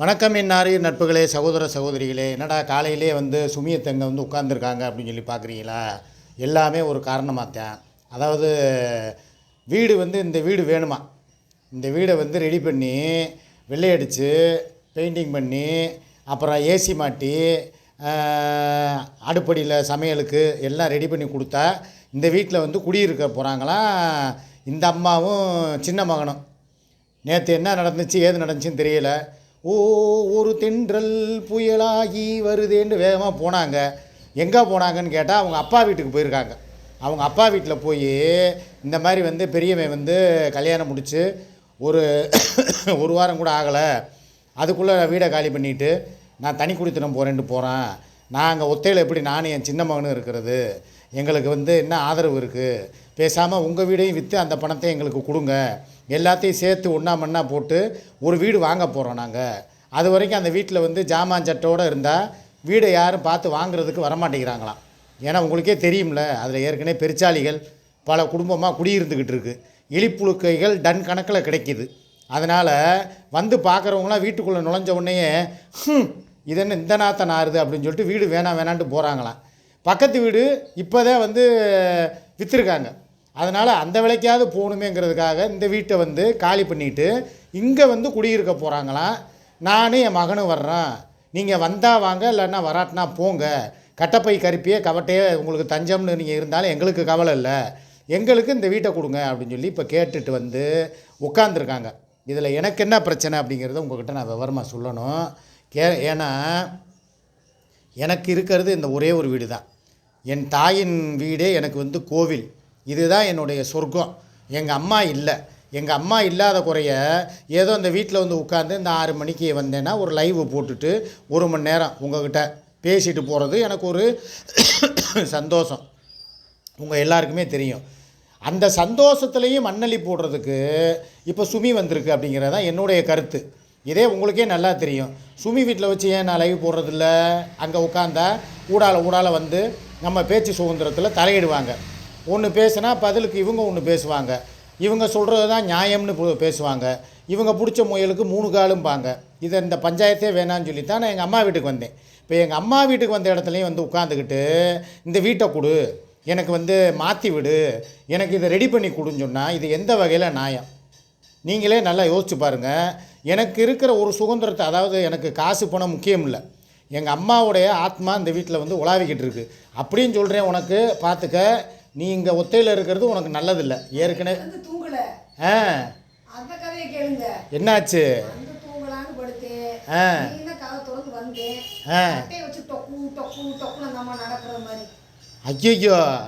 வணக்கம் என்னாரி நட்புகளே சகோதர சகோதரிகளே. என்னடா காலையிலே வந்து சுமியத்தங்க வந்து உட்காந்துருக்காங்க அப்படின்னு சொல்லி பார்க்குறீங்களா? எல்லாமே ஒரு காரணமாக தான் அதாவது வீடு வந்து இந்த வீடு வேணுமா? இந்த வீடை வந்து ரெடி பண்ணி வெள்ளையடிச்சு பெயிண்டிங் பண்ணி அப்புறம் ஏசி மாட்டி அடுப்படியில் சமையலுக்கு எல்லாம் ரெடி பண்ணி கொடுத்தா இந்த வீட்டில் வந்து குடியிருக்க போகிறாங்களாம் இந்த அம்மாவும் சின்ன மகனும். நேற்று என்ன நடந்துச்சு ஏது நடந்துச்சுன்னு தெரியலை. ஓ ஒரு தென்றல் புயலாகி வருதேன்னு வேகமாக போனாங்க. எங்கே போனாங்கன்னு கேட்டால் அவங்க அப்பா வீட்டுக்கு போயிருக்காங்க. அவங்க அப்பா வீட்டில் போய் இந்த மாதிரி வந்து பெரியவன் வந்து கல்யாணம் முடித்து ஒரு ஒரு வாரம் கூட ஆகலை. அதுக்குள்ளே வீடை காலி பண்ணிவிட்டு நான் தனி குடித்தனம் போகிறேன்ட்டு போகிறேன் நான் அங்கே ஒத்தையில் எப்படி நானும் என் சின்ன மகனும் இருக்கிறது? எங்களுக்கு வந்து என்ன ஆதரவு இருக்குது பேசாமல் உங்கள் வீடையும் விற்று அந்த பணத்தை எங்களுக்கு கொடுங்க. எல்லாத்தையும் சேர்த்து ஒன்றா மண்ணா போட்டு ஒரு வீடு வாங்க போகிறோம் நாங்கள் அது வரைக்கும் அந்த வீட்டில் வந்து ஜாமான் சட்டோடு இருந்தால் வீடை யாரும் பார்த்து வாங்குறதுக்கு வரமாட்டேங்கிறாங்களாம். ஏன்னா உங்களுக்கே தெரியும்ல அதில் ஏற்கனவே பெருச்சாளிகள் பல குடும்பமாக குடியிருந்துக்கிட்டு இருக்குது இழிப்புழுக்கைகள் டன் கணக்கில் கிடைக்கிது. அதனால் வந்து பார்க்குறவங்களாம் வீட்டுக்குள்ளே நுழைஞ்ச உடனே இது என்ன இந்த நாத்த நாருது அப்படின்னு சொல்லிட்டு வீடு வேணாம் வேணான்ட்டு போகிறாங்களாம் பக்கத்து வீடு இப்போ தான் வந்து விற்றுருக்காங்க அதனால் அந்த விலைக்காவது போகணுமேங்கிறதுக்காக இந்த வீட்டை வந்து காலி பண்ணிவிட்டு இங்கே வந்து குடியிருக்க போகிறாங்களாம் நானும் என் மகனும் வர்றேன். நீங்கள் வந்தால் வாங்க இல்லைன்னா வராட்டினா போங்க. கட்டப்பை கருப்பியே கவட்டையே உங்களுக்கு தஞ்சம்னு நீங்கள் இருந்தாலும் எங்களுக்கு கவலை இல்லை. எங்களுக்கு இந்த வீட்டை கொடுங்க அப்படின்னு சொல்லி இப்போ கேட்டுட்டு வந்து உட்காந்துருக்காங்க இதில் எனக்கு என்ன பிரச்சனை அப்படிங்கிறத உங்கள்கிட்ட நான் விவரமாக சொல்லணும். கே ஏன்னா எனக்கு இருக்கிறது இந்த ஒரே ஒரு வீடு தான். என் தாயின் வீடே எனக்கு வந்து கோவில். இதுதான் என்னுடைய சொர்க்கம். எங்கள் அம்மா இல்லை. எங்கள் அம்மா இல்லாத குறைய ஏதோ இந்த வீட்டில் வந்து உட்காந்து இந்த ஆறு மணிக்கு வந்தேன்னா ஒரு லைவ் போட்டுட்டு ஒரு மணி நேரம் உங்ககிட்ட பேசிட்டு போகிறது எனக்கு ஒரு சந்தோஷம். உங்கள் எல்லாருக்குமே தெரியும். அந்த சந்தோஷத்துலேயும் மண்ணள்ளி போடுறதுக்கு இப்போ சுமி வந்திருக்கு அப்படிங்கிறது தான் என்னுடைய கருத்து. இதே உங்களுக்கே நல்லா தெரியும். சுமி வீட்டில் வச்சு ஏன் நான் லைவ் போடுறதில்ல? அங்கே உட்காந்தா ஊடால ஊடால வந்து நம்ம பேச்சு சுதந்திரத்தில் தலையிடுவாங்க. ஒன்று பேசுனா பதிலுக்கு இவங்க ஒன்று பேசுவாங்க. இவங்க சொல்கிறது தான் நியாயம்னு பேசுவாங்க. இவங்க பிடிச்ச முயலுக்கு மூணு காலும்பாங்க. இதை இந்த பஞ்சாயத்தே வேணான்னு சொல்லி தான் நான் எங்கள் அம்மா வீட்டுக்கு வந்தேன். இப்போ எங்கள் அம்மா வீட்டுக்கு வந்த இடத்துலையும் வந்து உட்காந்துக்கிட்டு இந்த வீட்டை கொடு. எனக்கு வந்து மாற்றி விடு. எனக்கு இதை ரெடி பண்ணி கொடுன்னு சொன்னால் இது எந்த வகையில் நியாயம்? நீங்களே நல்லா யோசிச்சு பாருங்கள் எனக்கு இருக்கிற ஒரு சுதந்திரத்தை அதாவது எனக்கு காசு பணம் முக்கியம் இல்லை. எங்கள் அம்மாவுடைய ஆத்மா இந்த வீட்டில் வந்து உலாவிக்கிட்டு இருக்கு. அப்படின்னு சொல்கிறேன் உனக்கு பார்த்துக்க நீ இங்கே ஒத்தையில் இருக்கிறது உனக்கு நல்லதில்லை. ஏற்கனவே ஆ. அந்த கதையை கேளுங்க. என்னாச்சு? ஆ. ஆ. ஐயோ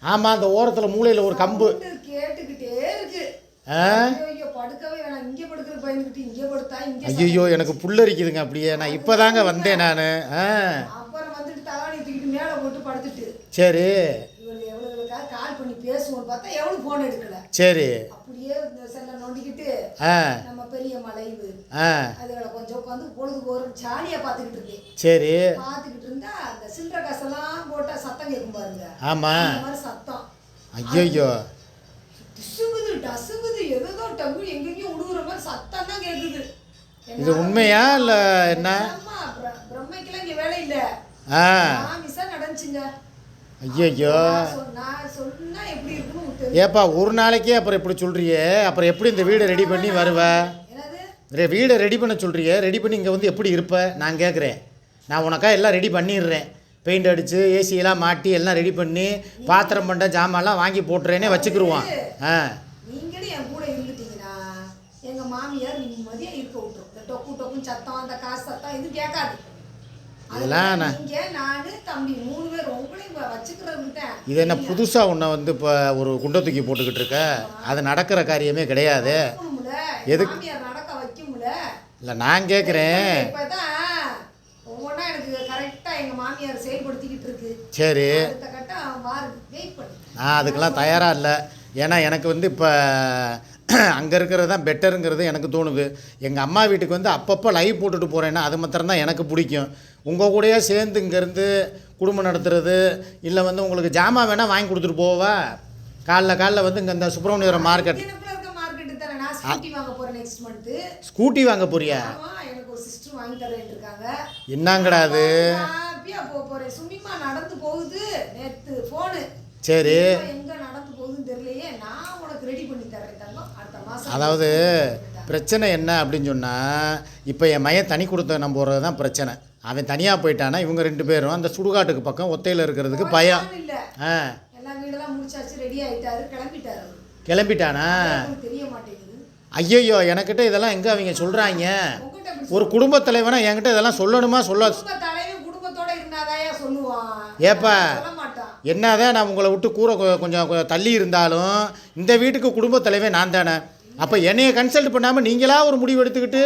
ஆமாம் அந்த ஓரத்தில் மூலையில் ஒரு கம்பு கேட்டுக்கிட்டே இருக்கு. ஐயோ எனக்கு புல்லரிக்குதுங்க அப்படியே. நான் இப்போ தாங்க வந்தேன் நான். ஆ. சரி. சரி. அப்படியே செல்லை நோண்டிக்கிட்டு ஆ. நம்ம பெரிய மலைவு ஆ. அதுகளை கொஞ்சம் உட்காந்து பொழுது ஒரு ஜாலியா பார்த்துக்கிட்டு இருக்கேன் சரி. பார்த்துக்கிட்டு இருந்தா அந்த சில்லற காசெல்லாம் போட்டா சத்தம் கேட்கும் பாருங்க. ஆமாம் அந்த மாதிரி சத்தம். ஐயோ டிசுங்குது டசுங்குது எதோ டங்கு எங்கெங்கேயும் உழுகுற மாதிரி சத்தம் தான் கேட்குது இது உண்மையா இல்லை என்ன? ஆமா பிர- பிரம்மைக்கெல்லாம் இங்க வேலை இல்ல. ஆ. நடந்துச்சுங்க. ஐயோ நான் சொன்னா எப்படி இருக்குன்னு ஏப்பா ஒரு நாளைக்கே அப்புறம் இப்படி சொல்கிறியே அப்புறம் எப்படி இந்த வீடை ரெடி பண்ணி வருவ? வீடை ரெடி பண்ண சொல்கிறியே ரெடி பண்ணி இங்கே வந்து எப்படி இருப்ப? நான் கேட்குறேன் நான் உனக்கா எல்லாம் ரெடி பண்ணிடுறேன். பெயிண்ட் அடித்து ஏசியெல்லாம் மாட்டி எல்லாம் ரெடி பண்ணி பாத்திரம் பண்ண ஜாமான்லாம் வாங்கி போட்டுறேனே வச்சுக்கிருவான் ஆ. நீங்களும் என் கூட இருந்துட்டீங்கன்னா எங்க மாமியார் நிம்மதியா இருக்க விட்டுரும். இந்த டொக்கு டொக்குன்னு சத்தம் அந்த காசு சத்தம் இது கேட்காது. இது என்ன புதுசாக உன்னை வந்து இப்போ ஒரு குண்டை தூக்கி போட்டுக்கிட்டு இருக்க? அது நடக்கிற காரியமே கிடையாது. எதுக்கு? இல்லை நான் கேட்குறேன் இப்பதான் ஒவ்வொன்றா எனக்கு கரெக்டா எங்க மாமியார் செயல்படுத்திக்கிட்டு இருக்கு சரி. நான் அதுக்கெல்லாம் தயாராக இல்லை. ஏன்னா எனக்கு வந்து இப்போ அங்கே இருக்கிறது தான் பெட்டருங்கிறது எனக்கு தோணுது. எங்கள் அம்மா வீட்டுக்கு வந்து அப்பப்போ லைவ் போட்டுட்டு போகிறேன்னா அது மாத்திரம் தான் எனக்கு பிடிக்கும். உங்கள் கூடயே சேர்ந்து இங்கேருந்து குடும்பம் நடத்துறது இல்லை வந்து உங்களுக்கு ஜாமான் வேணால் வாங்கி கொடுத்துட்டு போவா? காலைல காலைல வந்து இங்கே இந்த சுப்பிரமணியபுரம் மார்க்கெட் ஸ்கூட்டி வாங்க போறியா? என்னங்கடா அது? ஹாப்பியா போக போறேன் சுமிமா நடந்து போகுது. நேத்து போனு சரி. எங்க நடந்து போகுதுன்னு தெரியலையே. நான் உனக்கு ரெடி பண்ணி தரேன் தங்கம். அடுத்த மாசம் அதாவது பிரச்சனை என்ன அப்படின்னு சொன்னால் இப்போ என் மையன் தனி கொடுத்தனம் போகிறது தான் பிரச்சனை. அவன் தனியாக போயிட்டானா இவங்க ரெண்டு பேரும். அந்த சுடுகாட்டுக்கு பக்கம் ஒத்தையில் இருக்கிறதுக்கு பயம். ஆ. எல்லா வீடெல்லாம் முடிச்சாச்சு ரெடி ஆயிட்டாரு. கிளம்பிட்டாரு. கிளம்பிட்டானா? தெரிய மாட்டேங்குது. ஐயையோ எனக்கிட்ட இதெல்லாம் எங்கே அவங்க சொல்கிறாங்க ஒரு குடும்பத் தலைவனா என்கிட்ட இதெல்லாம் சொல்லணுமா? சொல்ல குடும்ப தலைவன் குடும்பத்தோட இருந்தாதாயா சொல்லுவான் ஏப்பா? என்னதான் நான் உங்களை விட்டு கூற கொ- கொஞ்சம் கொ- தள்ளி இருந்தாலும் இந்த வீட்டுக்கு குடும்பத் தலைவன் நான் தானே. அப்போ என்னைய கன்சல்ட் பண்ணாமல் நீங்களா ஒரு முடிவு எடுத்துக்கிட்டு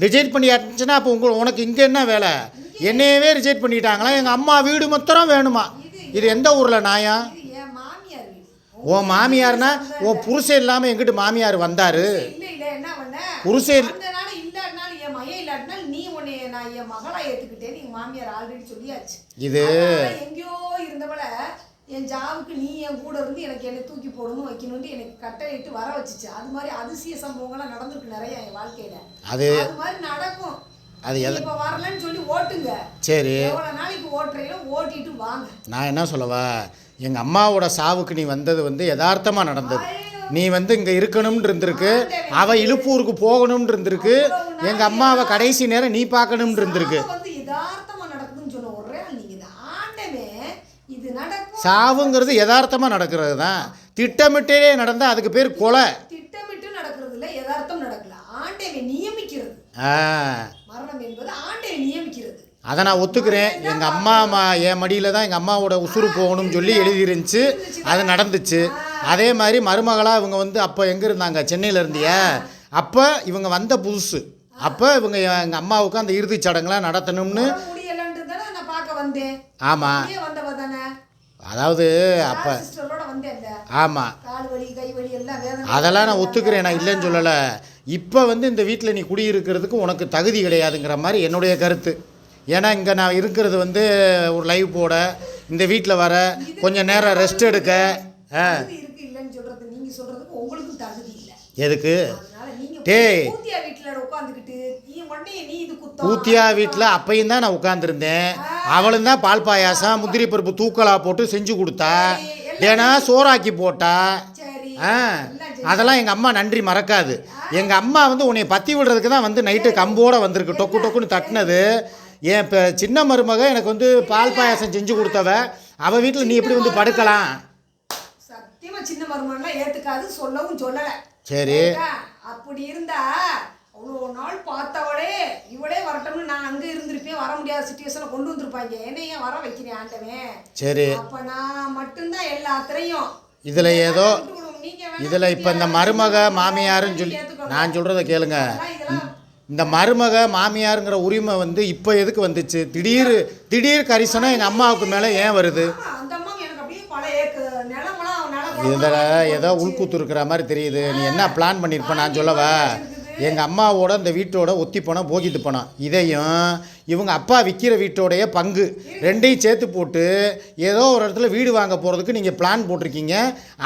ரிஜெக்ட் பண்ணியாச்சுன்னா அப்போ உங்க உனக்கு இங்கே என்ன வேலை? என்னையவே ரிஜெக்ட் பண்ணிட்டாங்களா? எங்கள் அம்மா வீடு மொத்தம் வேணுமா? இது எந்த ஊரில் நாயா? உன் மாமியார்னா? உன் புருஷன் இல்லாமல் எங்கிட்டு மாமியார் வந்தார்? புருஷன் நீ உன்னை நான் என் மாமியார் ஆல்ரெடி சொல்லியாச்சு. இது எங்கேயோ இருந்தவள என் ஜாவுக்கு நீ என் கூட இருந்து எனக்கு என்னை தூக்கி போடணும் வைக்கணும்னு எனக்கு கட்டளையிட்டு வர வச்சுச்சு. அது மாதிரி அதிசய சம்பவங்கள்லாம் நடந்திருக்கு நிறைய என் வாழ்க்கையில. அது அது மாதிரி நடக்கும். அது எதை இப்ப வரலன்னு சொல்லி ஓட்டுங்க. சரி. எவ்வளவு நாளைக்கு ஓட்டுறீங்களோ ஓட்டிட்டு வாங்க. நான் என்ன சொல்லவா? எங்கள் அம்மாவோட சாவுக்கு நீ வந்தது வந்து யதார்த்தமாக நடந்தது. நீ வந்து இங்கே இருக்கணும்னு இருந்திருக்கு. அவள் இழுப்பூருக்கு போகணும்னு இருந்திருக்கு. எங்கள் அம்மாவை கடைசி நேரம் நீ பார்க்கணும்னு இருந்திருக்கு சாவு வந்து யதார்த்தமா நடக்குதுன்னு சொன்ன ஒரே ஆள் நீங்க தான் ஆண்டவே இது நடக்கும் சாவுங்கிறது யதார்த்தமாக நடக்கிறது தான் திட்டமிட்டே நடந்தால் அதுக்கு பேர் கொலை. திட்டமிட்டு நடக்கிறது இல்ல யதார்த்தம் நடக்கல. ஆண்டவை நியமிக்கிறது. மரணம் என்பது ஆண்டவை நியமிக்கிறது. அதை நான் ஒத்துக்கிறேன். எங்கள் அம்மா மா என் மடியில் தான் எங்கள் அம்மாவோட உசுறு போகணும்னு சொல்லி எழுதிருந்துச்சு. அது நடந்துச்சு. அதே மாதிரி மருமகளாக இவங்க வந்து அப்போ எங்கே இருந்தாங்க? சென்னையில் இருந்தியா? அப்போ இவங்க வந்த புதுசு. அப்போ இவங்க எங்கள் அம்மாவுக்கு அந்த இறுதிச் சடங்குலாம் நடத்தணும்னு ஆமாம் அதாவது அப்போ ஆமாம் அதெல்லாம் நான் ஒத்துக்கிறேன். நான் இல்லைன்னு சொல்லலை. இப்போ வந்து இந்த வீட்டில் நீ குடியிருக்கிறதுக்கு உனக்கு தகுதி கிடையாதுங்கிற மாதிரி என்னுடைய கருத்து. ஏன்னா இங்கே நான் இருக்கிறது வந்து ஒரு லைவ் போட இந்த வீட்டில் வர கொஞ்சம் நேரம் ரெஸ்ட் எடுக்க. எதுக்கு? டேய். கூத்தியா வீட்டில் அப்பையும் தான் நான் உட்காந்துருந்தேன் அவளும் தான் பால் பாயாசம் முந்திரி பருப்பு தூக்கலா போட்டு செஞ்சு கொடுத்தா ஏன்னா சோறாக்கி போட்டா ஆ அதெல்லாம் எங்கள் அம்மா நன்றி மறக்காது. எங்கள் அம்மா வந்து உன்னை பற்றி விடுறதுக்கு தான் வந்து நைட்டு கம்போடு வந்திருக்கு டொக்கு டொக்குன்னு தட்டினது. என் இப்போ சின்ன மருமக எனக்கு வந்து பால் பாயாசம் செஞ்சு கொடுத்தவ அவள் வீட்டில் நீ எப்படி வந்து படுக்கலாம்? சின்ன மருமகன்லாம் ஏத்துக்காது சொல்லவும் சொல்லல. சரி. அப்படி இருந்தா அவ்வளோ நாள் பார்த்தவளே இவளே வரட்டும்னு நான் அங்க இருந்திருப்பேன் வர முடியாத சுச்சுவேஷன்ல கொண்டு வந்திருப்பாங்க. என்ன ஏன் வர வைக்கிறேன் ஆண்டவன். சரி. அப்ப நான் மட்டும்தான் எல்லாத்துலயும் இதில் ஏதோ இதில் இப்போ இந்த மருமக மாமியாருன்னு சொல்லி. நான் சொல்கிறத கேளுங்க. இந்த மருமக மாமியாருங்கிற உரிமை வந்து இப்போ எதுக்கு வந்துச்சு? திடீர் திடீர் கரிசனம் எங்கள் அம்மாவுக்கு மேலே ஏன் வருது? இதில் ஏதோ உள்கூத்து இருக்கிற மாதிரி தெரியுது. நீ என்ன பிளான் பண்ணியிருப்ப நான் சொல்லவா? எங்கள் அம்மாவோட இந்த வீட்டோட ஒத்தி பணம் போகித்து பணம் இதையும் இவங்க அப்பா விற்கிற வீட்டோடைய பங்கு ரெண்டையும் சேர்த்து போட்டு ஏதோ ஒரு இடத்துல வீடு வாங்க போகிறதுக்கு நீங்கள் பிளான் போட்டிருக்கீங்க.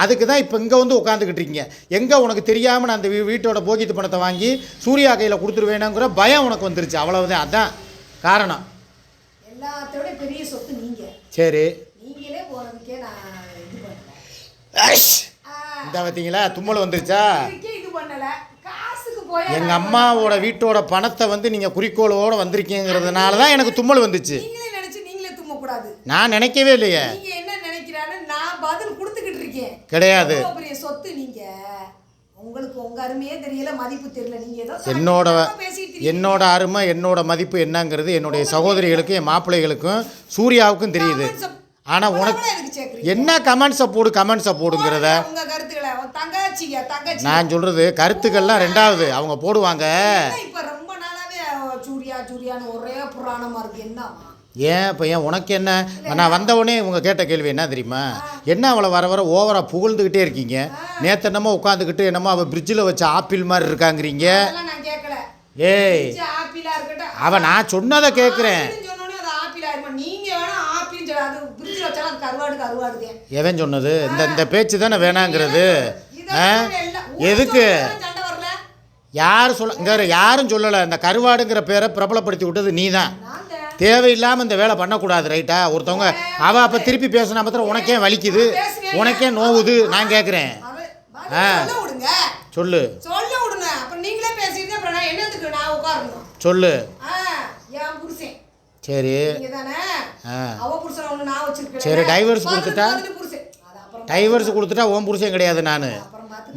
அதுக்கு தான் இப்போ இங்கே வந்து உட்காந்துக்கிட்டு இருக்கீங்க. எங்கே உனக்கு தெரியாமல் நான் அந்த வீட்டோட போகித்து பணத்தை வாங்கி சூர்யா கையில் கொடுத்துருவேணுங்கிற பயம் உனக்கு வந்துருச்சு. அவ்வளவுதான். அதான் காரணம். எல்லாத்தோட பெரிய சொத்து நீங்க. சரி. நீங்களே போறதுக்கே நான் இந்த பார்த்தீங்களா தும்மல் வந்துருச்சா? இது பண்ணல. எங்கள் அம்மாவோட வீட்டோட பணத்தை வந்து நீங்கள் குறிக்கோளோடு வந்திருக்கீங்கிறதுனால தான் எனக்கு தும்மல் வந்துச்சு. நான் நினைக்கவே இல்லையே. கிடையாது. என்னோட. என்னோட அருமை என்னோட மதிப்பு என்னங்கிறது என்னுடைய சகோதரிகளுக்கும் என் மாப்பிள்ளைகளுக்கும் சூர்யாவுக்கும் தெரியுது. ஆனால் உனக்கு? என்ன கமெண்ட்ஸை போடு கமெண்ட்ஸை போடுங்கிறத? நான் சொல்கிறது கருத்துக்கள்லாம் ரெண்டாவது அவங்க போடுவாங்க. ஏன் இப்போ ஏன் உனக்கு என்ன? நான் வந்தவொடனே இவங்க கேட்ட கேள்வி என்ன தெரியுமா? என்ன அவளை வர வர ஓவராக புகழ்ந்துக்கிட்டே இருக்கீங்க? நேற்று என்னமோ உட்காந்துக்கிட்டு என்னமோ அவள் பிரிட்ஜில் வச்ச ஆப்பிள் மாதிரி இருக்காங்கிறீங்க. ஏய். இது ஆப்பிளா இருக்கட்டும். அவ நான் சொன்னதை கேட்குறேன் நீங்க அது வச்சாலும் அது கருவாடு கருவாடுதே எவன் சொன்னது? இந்த இந்த பேச்சு தானே வேணாங்கிறது. எதுக்கு? யார் சொல்ல இங்க யாரும் சொல்லலை. இந்த கருவாடுங்கிற பேரை பிரபலப்படுத்தி விட்டது நீ தான். தேவையில்லாமல் இந்த வேலை பண்ணக்கூடாது ரைட்டா? ஒருத்தவங்க அவள் அப்போ திருப்பி பேசினா மாத்திரம் உனக்கே வலிக்குது. உனக்கே நோவுது. நான் கேட்குறேன் ஆ. சொல்ல சொல்லு. சரி. சரி, divorce கொடுத்துட்டா? டைவர்ஸ் கொடுத்துட்டா உன் புருஷன் கிடையாது நான்.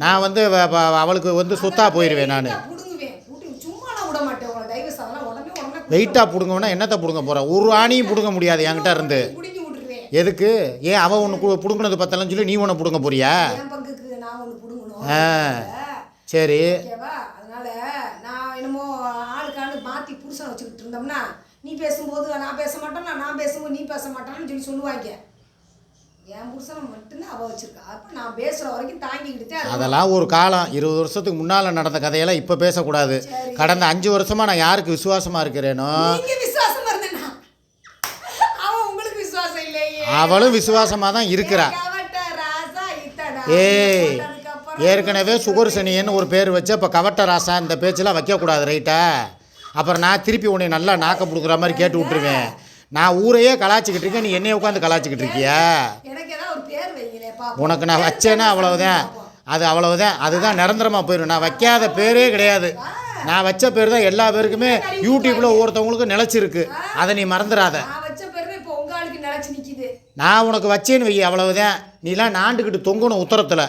நான் வந்து அவளுக்கு வந்து சொத்தா போயிடுவேன் நான். டைவர்ஸ் வெயிட்டாக பிடுங்கவுனா என்னத்தை பிடுங்க போகிறேன் ஒரு ஆணியும் பிடுங்க முடியாது என்கிட்ட இருந்து. எதுக்கு? ஏன் அவள் ஒன்று பிடுங்கினது பத்தலன்னு சொல்லி நீ ஒன்று பிடுங்க போறியா? ஆ. சரி. அதனால நான் என்னமோ ஆளுக்கு ஆளு மாத்தி புருஷனை வச்சுக்கிட்டு இருந்தோம்னா நீ பேசும்போது நான் பேச மாட்டேன் நான் பேசும்போது நீ பேச மாட்டான்னு சொல்லி சொல்லுவாங்க. என் புருஷனை மட்டும்தான் அவ வச்சிருக்கா. அப்ப நான் பேசுற வரைக்கும் தாங்கிக்கிட்டு. அதெல்லாம் ஒரு காலம். இருபது வருஷத்துக்கு முன்னால் நடந்த கதையெல்லாம் இப்போ பேசக்கூடாது. கடந்த அஞ்சு வருஷமாக நான் யாருக்கு விசுவாசமாக இருக்கிறேனோ? நீங்க விசுவாசமா இருந்தேனா அவன் உங்களுக்கு விசுவாசம் இல்லையே. அவளும் விசுவாசமாக தான் இருக்கிறா. ஏய் ஏற்கனவே சுகர் சனியன்னு ஒரு பேர் வச்சு இப்போ கவட்ட ராசா இந்த பேச்செல்லாம் வைக்கக்கூடாது ரைட்டா அப்புறம் நான் திருப்பி உன்னை நல்லா நாக்க கொடுக்குற மாதிரி கேட்டு விட்டுருவேன். நான் ஊரையே கலாச்சிக்கிட்டு இருக்கேன் நீ என்னைய உட்காந்து கலாச்சிக்கிட்டு இருக்கியா? உனக்கு நான் வச்சேன்னா அவ்வளவுதான். அது அவ்வளவுதான். அதுதான் நிரந்தரமாக போயிடும் நான் வைக்காத பேரே கிடையாது. நான் வச்ச பேர் தான் எல்லா பேருக்குமே யூடியூப்பில் ஒவ்வொருத்தவங்களுக்கும் நிலச்சிருக்கு. அதை நீ மறந்துடாத. நான் நான் உனக்கு வச்சேன்னு வை அவ்வளவுதான். நீலாம் நாண்டுக்கிட்டு தொங்கணும் உத்தரத்தில்.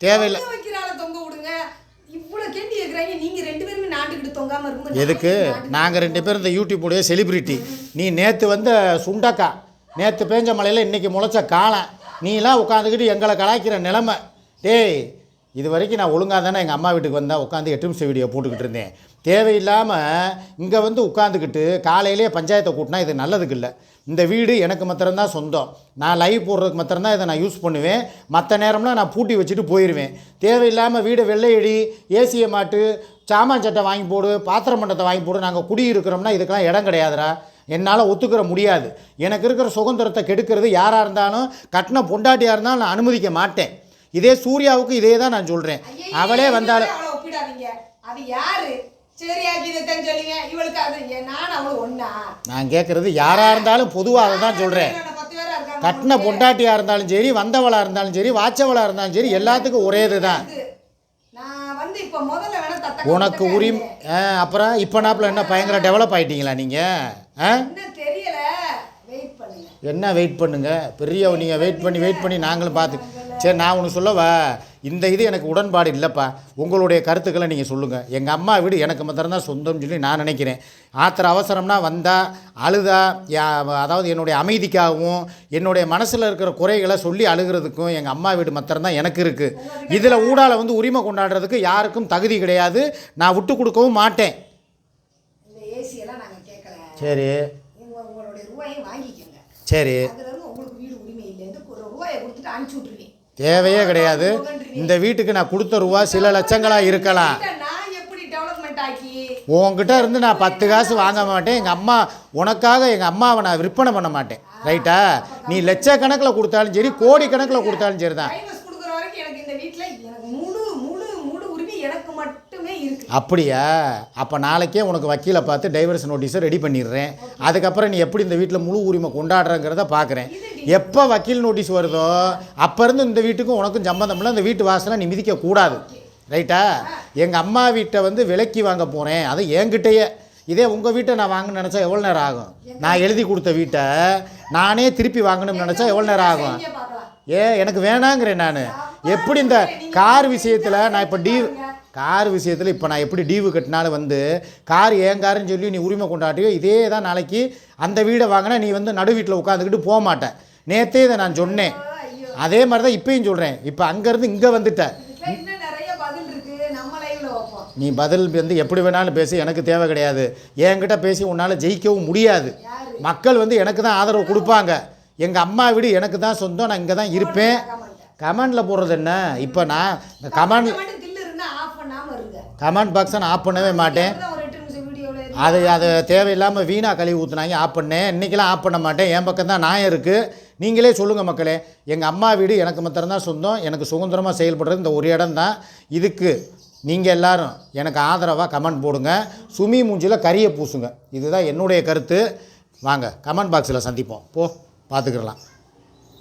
தேவையில்லை தொங்க வைக்கிறால தொங்க விடுங்க இவ்வளவு கேள்வி கேக்குறாங்க நீங்க ரெண்டு பேருமே நாட்டுக்கிட்டு தொங்காம இருக்கும் எதுக்கு? நாங்கள் ரெண்டு பேரும் இந்த யூடியூபுடைய செலிப்ரிட்டி நீ நேற்று வந்த சுண்டக்கா நேற்று பேஞ்ச மழையில் இன்றைக்கி முளைச்ச காலம் நீலாம் உட்காந்துக்கிட்டு எங்களை கலாய்க்கிற நிலமை. டேய் இது வரைக்கும் நான் ஒழுங்காக தானே எங்கள் அம்மா வீட்டுக்கு வந்தால் உட்காந்து எட்டு நிமிஷம் வீடியோ போட்டுக்கிட்டு இருந்தேன். தேவையில்லாமல் இங்கே வந்து உட்காந்துக்கிட்டு காலையிலே பஞ்சாயத்தை கூட்டினா இது நல்லதுக்கு இல்லை. இந்த வீடு எனக்கு மாத்திரம்தான் சொந்தம். நான் லைவ் போடுறதுக்கு மாத்திரம்தான் இதை நான் யூஸ் பண்ணுவேன். மற்ற நேரம்லாம் நான் பூட்டி வச்சுட்டு போயிடுவேன் தேவையில்லாமல் வீடை வெள்ளையடி ஏசியை மாட்டு சாமான் சட்டை வாங்கி போடு பாத்திரம் மண்டத்தை வாங்கி போடு நாங்கள் குடியிருக்கிறோம்னா இதுக்கெல்லாம் இடம் கிடையாதுடா. என்னால் ஒத்துக்கிற முடியாது. எனக்கு இருக்கிற சுதந்திரத்தை கெடுக்கிறது யாராக இருந்தாலும் கட்டின பொண்டாட்டியாக இருந்தாலும் நான் அனுமதிக்க மாட்டேன். இதே சூர்யாவுக்கு இதே தான் நான் சொல்கிறேன் அவளே வந்தாலும் நான் கேட்குறது யாராக இருந்தாலும் பொதுவாக அதை தான் சொல்கிறேன் கட்டின பொண்டாட்டியாக இருந்தாலும் சரி வந்தவளாக இருந்தாலும் சரி வாச்சவளாக இருந்தாலும் சரி எல்லாத்துக்கும் ஒரே இது தான் இது. நான் வந்து இப்ப முதல்ல வேணா தத்த உனக்கு உரிமை அப்புறம் இப்போ நாப்பில் என்ன பயங்கர டெவலப் ஆயிட்டீங்களா நீங்கள் ஆ? இன்னும் தெரியல. வெயிட் பண்ணுங்க. என்ன வெயிட் பண்ணுங்க? பெரிய நீங்கள் வெயிட் பண்ணி வெயிட் பண்ணி நாங்களும் பார்த்து சரி நான் ஒன்று சொல்லவா? இந்த இது எனக்கு உடன்பாடு இல்லைப்பா. உங்களுடைய கருத்துக்களை நீங்கள் சொல்லுங்கள் எங்கள் அம்மா வீடு எனக்கு மாத்திரம்தான் சொந்தம்னு சொல்லி நான் நினைக்கிறேன். ஆத்திர அவசரம்னா வந்தால் அழுதா அதாவது என்னுடைய அமைதிக்காகவும் என்னுடைய மனசில் இருக்கிற குறைகளை சொல்லி அழுகிறதுக்கும் எங்கள் அம்மா வீடு மாத்திரம்தான் எனக்கு இருக்குது இதில் ஊடால வந்து உரிமை கொண்டாடுறதுக்கு யாருக்கும் தகுதி கிடையாது. நான் விட்டு கொடுக்கவும் மாட்டேன். சரி. சரி. தேவையே கிடையாது. இந்த வீட்டுக்கு நான் கொடுத்த ரூபா சில லட்சங்களாக இருக்கலாம். உங்ககிட்ட இருந்து நான் பத்து காசு வாங்க மாட்டேன். எங்கள் அம்மா உனக்காக எங்கள் அம்மாவை நான் விற்பனை பண்ண மாட்டேன். ரைட்டா நீ லட்ச கணக்கில் கொடுத்தாலும் சரி கோடி கணக்கில் கொடுத்தாலும் சரி தான் அப்படியா? அப்போ நாளைக்கே உனக்கு வக்கீலை பார்த்து டைவர்ஸ் நோட்டீஸை ரெடி பண்ணிடுறேன். அதுக்கப்புறம் நீ எப்படி இந்த வீட்டில் முழு உரிமை கொண்டாடுறங்கிறத பார்க்குறேன். எப்போ வக்கீல் நோட்டீஸ் வருதோ அப்போ இருந்து இந்த வீட்டுக்கும் உனக்கும் சம்மந்தம் இல்லை இந்த வீட்டு வாசலை நீ மிதிக்கக்கூடாது ரைட்டா? எங்கள் அம்மா வீட்டை வந்து விலைக்கு வாங்க போகிறேன் அது என்கிட்டயே. இதே உங்கள் வீட்டை நான் வாங்கணும்னு நினச்சா எவ்வளோ நேரம் ஆகும்? நான் எழுதி கொடுத்த வீட்டை நானே திருப்பி வாங்கணும்னு நினச்சா எவ்வளோ நேரம் ஆகும்? ஏ எனக்கு வேணாங்கிறேன் நான். எப்படி இந்த கார் விஷயத்தில் நான் இப்போ டீவ் கார் விஷயத்தில் இப்போ நான் எப்படி டீவு கட்டினாலும் வந்து கார் ஏன் காருன்னு சொல்லி நீ உரிமை கொண்டாட்டியோ இதே தான் நாளைக்கு அந்த வீடை வாங்கினா நீ வந்து நடு வீட்டில் உட்காந்துக்கிட்டு போக மாட்டேன் நேற்றே இதை நான் சொன்னேன். அதே மாதிரி தான் இப்பயும் சொல்கிறேன் இப்போ அங்கேருந்து இங்கே வந்துட்ட. இதுல இன்னும் நிறைய பதில் இருக்கு? நம்ம லைவ்ல வைப்போம் நீ பதில் வந்து எப்படி வேணாலும் பேசி எனக்கு தேவை கிடையாது. என்கிட்ட பேசி உன்னால் ஜெயிக்கவும் முடியாது. மக்கள் வந்து எனக்கு தான் ஆதரவு கொடுப்பாங்க. எங்கள் அம்மா வீடு எனக்கு தான் சொந்தம் நான் இங்கே தான் இருப்பேன். கமெண்டில் போடுறது என்ன? இப்போ நான் கமெண்ட் கமெண்ட் பாக்ஸை நான் ஆஃப் பண்ணவே மாட்டேன். அது அது தேவையில்லாமல் வீணாக கழுவி ஊற்றுனாங்க ஆஃப் பண்ணேன். இன்றைக்கெல்லாம் ஆஃப் பண்ண மாட்டேன். என் பக்கம் தான் நியாயம் இருக்குது நீங்களே சொல்லுங்கள் மக்களே. எங்கள் அம்மா வீடு எனக்கு மாத்திரம்தான் சொந்தம். எனக்கு சுதந்திரமாக செயல்படுறது இந்த ஒரு இடம் தான். இதுக்கு நீங்கள் எல்லாரும் எனக்கு ஆதரவாக கமெண்ட் போடுங்க. சுமி மூஞ்சில கரியை பூசுங்க. இதுதான் என்னுடைய கருத்து. வாங்க கமெண்ட் பாக்ஸில் சந்திப்போம். போ பார்த்துக்கிடலாம்